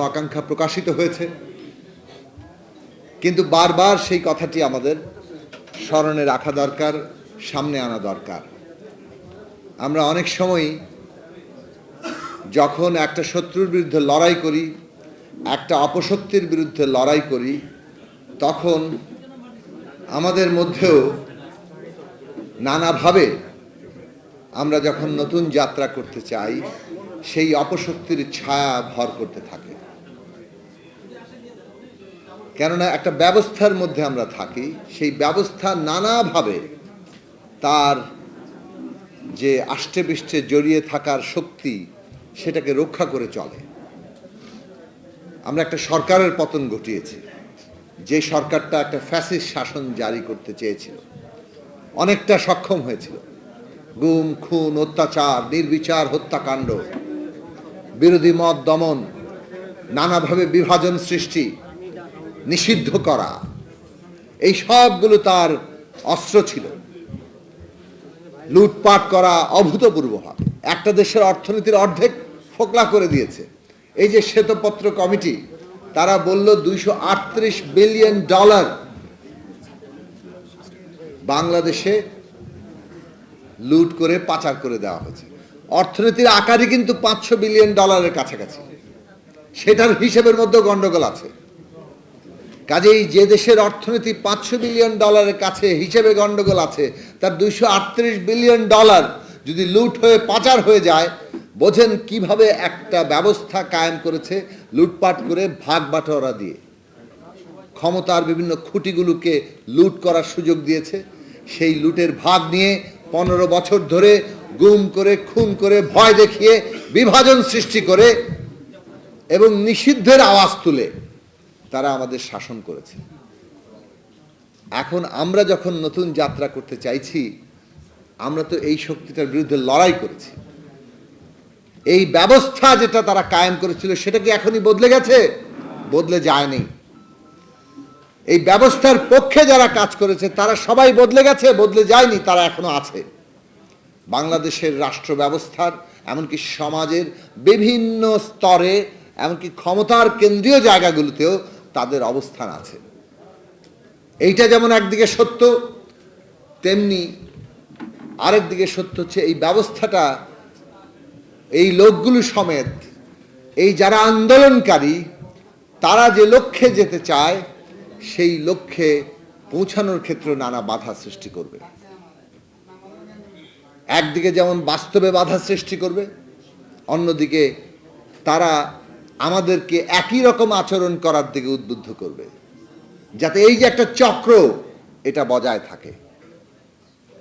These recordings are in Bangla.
আকাঙ্ক্ষা প্রকাশিত হয়েছে। কিন্তু বারবার সেই কথাটি আমাদের স্মরণে রাখা দরকার, সামনে আনা দরকার। আমরা অনেক সময় যখন একটা শত্রুর বিরুদ্ধে লড়াই করি, একটা অপশক্তির বিরুদ্ধে লড়াই করি, তখন আমাদের মধ্যেও নানাভাবে আমরা যখন নতুন যাত্রা করতে চাই, সেই অপশক্তির ছায়া ভর করতে থাকে। কেননা একটা ব্যবস্থার মধ্যে আমরা থাকি, সেই ব্যবস্থা নানাভাবে তার যে আষ্টে পৃষ্ঠে জড়িয়ে থাকার শক্তি সেটাকে রক্ষা করে চলে। আমরা একটা সরকারের পতন ঘটিয়েছি। যে সরকারটা একটা ফ্যাসিস শাসন জারি করতে চেয়েছিল। অনেকটা সক্ষম হয়েছিল। গুম, খুন, অত্যাচার, নির্বিচার, হত্যাকাণ্ড, বিরোধী মত দমন নানাভাবে বিভাজন সৃষ্টি, নিষিদ্ধ করা, এই সবগুলো তার অস্ত্র ছিল। লুটপাট করা অভূতপূর্ব হয়। একটা দেশের অর্থনীতির অর্ধেক ফোকলা করে দিয়েছে। এই যে শ্বেতপত্র কমিটি, তারা বলল দুইশো আটত্রিশ বিলিয়ন ডলার বাংলাদেশে লুট করে পাচার করে দেওয়া হয়েছে। অর্থনীতির আকারই কিন্তু পাঁচশো বিলিয়ন ডলারের কাছাকাছি। সেটার হিসেবের মধ্যে গন্ডগোল আছে। কাজেই যে দেশের অর্থনীতি পাঁচশো বিলিয়ন ডলারের কাছে হিসেবে গন্ডগোল আছে, তার দুইশো আটত্রিশ বিলিয়ন ডলার যদি লুট হয়ে পাচার হয়ে যায়, বোঝেন কীভাবে একটা ব্যবস্থা কায়েম করেছে লুটপাট করে ভাগ বাটোয়ারা দিয়ে। ক্ষমতার বিভিন্ন খুঁটিগুলোকে লুট করার সুযোগ দিয়েছে। সেই লুটের ভাগ নিয়ে পনেরো বছর ধরে গুম করে, খুন করে, ভয় দেখিয়ে বিভাজন সৃষ্টি করে এবং নিষিদ্ধের আওয়াজ তুলে তারা আমাদের শাসন করেছে। এখন আমরা যখন নতুন যাত্রা করতে চাইছি, আমরা তো এই শক্তিটার বিরুদ্ধে লড়াই করেছি। এই ব্যবস্থা যেটা তারা কায়েম করেছিল, সেটা কি এখনই বদলে গেছে? বদলে যায়নি। এই ব্যবস্থার পক্ষে যারা কাজ করেছে, তারা সবাই বদলে গেছে, বদলে যায়নি, তারা এখনও আছে। বাংলাদেশের রাষ্ট্র ব্যবস্থার, এমনকি সমাজের বিভিন্ন স্তরে এমনকি ক্ষমতার কেন্দ্রীয় জায়গাগুলোতেও তাদের অবস্থান আছে। এইটা যেমন একদিকে সত্য, তেমনি আরেক দিকে সত্য হচ্ছে এই ব্যবস্থাটা, এই লোকগুলো সমেত, এই যারা আন্দোলনকারী, তারা যে লক্ষ্যে যেতে চায়, সেই লক্ষ্যে পৌঁছানোর ক্ষেত্রে নানা বাধা সৃষ্টি করবে। একদিকে যেমন বাস্তবে বাধা সৃষ্টি করবে, অন্যদিকে তারা আমাদেরকে একই রকম আচরণ করার দিকে উদ্বুদ্ধ করবে। যাতে এই যে একটা চক্র, এটা বজায় থাকে।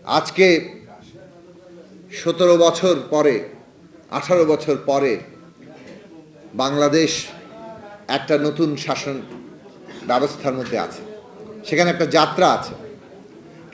আজকে সতেরো বছর পরে, আঠারো বছর পরে বাংলাদেশ একটা নতুন শাসন ব্যবস্থার মধ্যে আছে। সেখানে একটা যাত্রা আছে।